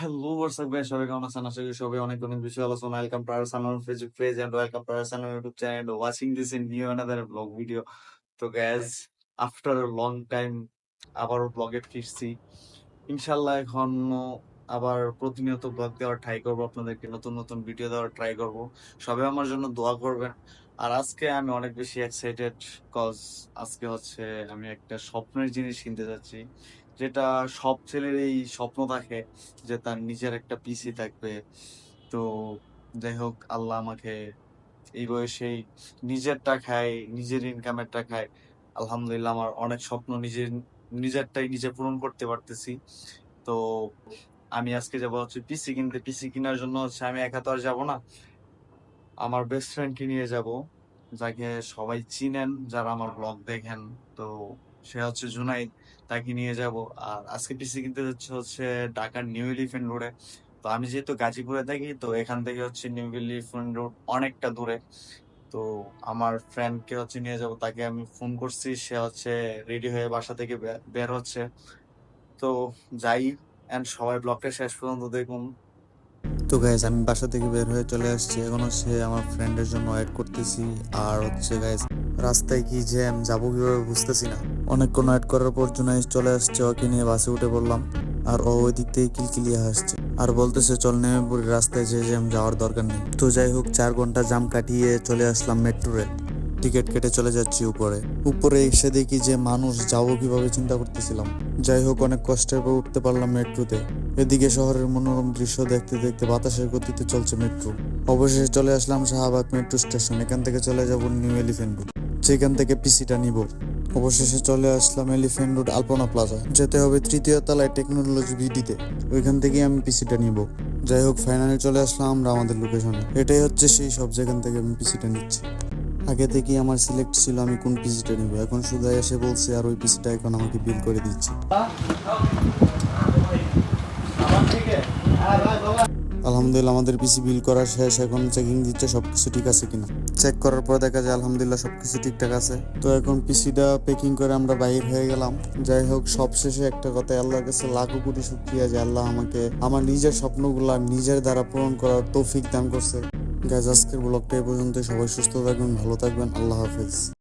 Hello WhatsApp guys সবাই কেমন আছেন? আশা করি সবাই অনেক অনেক ভালো আছেন। Welcome to our channel Facebook page and welcome to our channel YouTube channel watching this in new another blog video তো গাইস আফটার লং টাইম আবারও ব্লগে ফিরছি। ইনশাল্লাহ এখন আবার প্রতিনিয়ত ব্লগ দেওয়ার ট্রাই করব। আপনাদেরকে নতুন নতুন ভিডিও দেওয়ার ট্রাই করব। সবাই আমার জন্য দোয়া করবেন। আর আজকে আমি অনেক বেশি এক্সাইটেড কজ আজকে হচ্ছে আমি একটা স্বপ্নের জিনিস কিনতে যাচ্ছি। যেটা সব ছেলেরই স্বপ্ন থাকে যে তার নিজের একটা পিসি থাকবে। তো যাই হোক, আল্লাহ আমাকে এই বয়সেই নিজেরটা খায়, নিজের ইনকামেরটা খায়। আলহামদুলিল্লাহ, আমার অনেক স্বপ্ন নিজের, নিজেরটাই নিজে পূরণ করতে পারতেছি। তো আমি আজকে যাব হচ্ছে পিসি কিনতে। পিসি কেনার জন্য হচ্ছে আমি একা তো আর যাব না। আমার বেস্ট ফ্রেন্ডকে নিয়ে যাব। যাকে সবাই চিনেন, যারা আমার ব্লগ দেখেন, তো সে হচ্ছে জুনাইদ তাকে নিয়ে যাব। আর আজকে পিসি কিনতে যাচ্ছে হচ্ছে ঢাকার নিউ এলিফেন্ট রোডে তো আমি যেহেতু গাজীপুরে থাকি, তো এখান থেকে হচ্ছে নিউ এলিফেন্ট রোড অনেকটা দূরে। তো আমার ফ্রেন্ডকে হচ্ছে নিয়ে যাব, তাকে আমি ফোন করছি, সে হচ্ছে রেডি হয়ে বাসা থেকে বের হচ্ছে। তো যাই এন্ড সবাই ব্লগটা শেষ পর্যন্ত দেখুন। তো গাইজ আমি বাসা থেকে বের হয়ে চলে আসছি। এখন হচ্ছে আমার ফ্রেন্ডের জন্য ওয়েট করতেছি। আর হচ্ছে গাইজ রাস্তায় কি জ্যাম যাব কীভাবে বুঝতেছি না। অনেকক্ষণ ওয়েট করার পর জুনাইজ চলে আসছে, ওকে নিয়ে বাসে উঠে পড়লাম। আর ও ওই দিক থেকে কিলকিলিয়ে হাসছে। আর বলতেছে, চল নেমে পড়ি, রাস্তায় যে জ্যাম যাওয়ার দরকার নেই। তো যাই হোক, চার ঘণ্টা জাম কাটিয়ে চলে আসলাম মেট্রো রেল টিকিট কেটে চলে যাচ্ছি উপরে। উপরে এসে দেখি যে মানুষ যাব কীভাবে চিন্তা করতেছিলাম। যাই হোক, অনেক কষ্টের পর উঠতে পারলাম মেট্রোতে। এদিকে শহরের মনোরম দৃশ্য দেখতে দেখতে বাতাসের গতিতে চলছে মেট্রো। অবশেষে চলে আসলাম শাহবাগ মেট্রো স্টেশন। এখান থেকে চলে যাব নিউ এলিফেন্ট রোড। সেখান থেকে পিসিটা নিব। অবশেষে চলে আসলাম এলিফেন্ট রোড আলপনা প্লাজা। যেতে হবে তৃতীয় তলায় টেকনোলজি ভিডিতে। ওইখান থেকে আমি পিসিটা নিব। যাই হোক ফাইনালি চলে আসলাম আমরা আমাদের লোকেশনে এটাই হচ্ছে সেই সব যেখান থেকে আমি পিসিটা নিচ্ছি। আগে থেকেই আমার সিলেক্ট ছিল আমি কোন পিসিটা নিব। এখন শুধু এসে বলছে, আর ওই পিসিটা এখন আমাকে বিল করে দিচ্ছে। আলহামদুলিল্লাহ, আমাদের পিসি বিল করা শেষ। এখন চেকিং দিচ্ছে সব কিছু ঠিক আছে কিনা। চেক করার পর দেখা যায় আলহামদুলিল্লাহ সব কিছু ঠিকঠাক আছে। তো এখন পিসিটা প্যাকিং করে আমরা বাইর হয়ে গেলাম। যাই হোক সব শেষে একটা কথা, আল্লাহর কাছে লাখো কোটি শুক্রিয়া যে আল্লাহ আমাকে আমার নিজের স্বপ্নগুলা নিজের দ্বারা পূরণ করার তৌফিক দান করছে। গাছ আজকের ব্লগটা এ পর্যন্ত সবাই সুস্থ থাকবেন ভালো থাকবেন। আল্লাহ হাফেজ।